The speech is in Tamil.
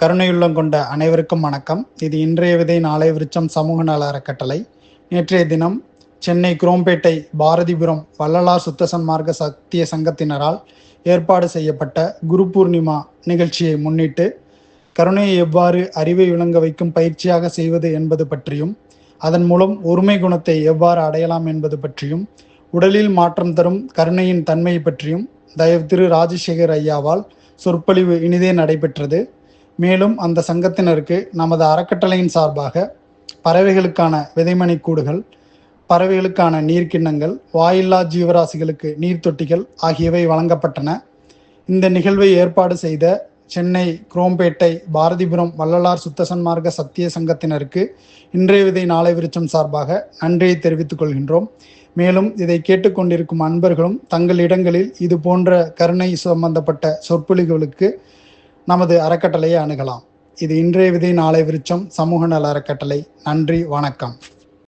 கருணையுள்ளம் கொண்ட அனைவருக்கும் வணக்கம். இது இன்றைய விதை நாளை விருச்சம் சமூக நல அறக்கட்டளை. நேற்றைய தினம் சென்னை குரோம்பேட்டை பாரதிபுரம் வள்ளலார் சுத்தசன்மார்க்க சத்திய சங்கத்தினரால் ஏற்பாடு செய்யப்பட்ட குரு பூர்ணிமா நிகழ்ச்சியை முன்னிட்டு கருணையை எவ்வாறு அறிவை விளங்க வைக்கும் பயிற்சியாக செய்வது என்பது பற்றியும் அதன் மூலம் ஒருமை குணத்தை எவ்வாறு அடையலாம் என்பது பற்றியும் உடலில் மாற்றம் தரும் கருணையின் தன்மையை பற்றியும் தயவு திரு ராஜசேகர் ஐயாவால் சொற்பொழிவு இனிதே நடைபெற்றது. மேலும் அந்த சங்கத்தினருக்கு நமது அறக்கட்டளையின் சார்பாக பறவைகளுக்கான விதைமணி கூடுகள் பறவைகளுக்கான நீர்க்கிண்ணங்கள் வாயில்லா ஜீவராசிகளுக்கு நீர்த்தொட்டிகள் ஆகியவை வழங்கப்பட்டன. இந்த நிகழ்வை ஏற்பாடு செய்த சென்னை குரோம்பேட்டை பாரதிபுரம் வள்ளலார் சுத்தசன்மார்க்க சத்திய சங்கத்தினருக்கு இன்றைய விதை நாளை விருச்சம் சார்பாக நன்றியை தெரிவித்துக் கொள்கின்றோம். மேலும் இதை கேட்டுக்கொண்டிருக்கும் அன்பர்களும் தங்கள் இடங்களில் இது போன்ற கருணை சம்பந்தப்பட்ட சொற்பொழிகளுக்கு நமது அறக்கட்டளையை அணுகலாம். இது இன்றைய விதை நாளை விருச்சம். சமூக நல அறக்கட்டளை. நன்றி வணக்கம்.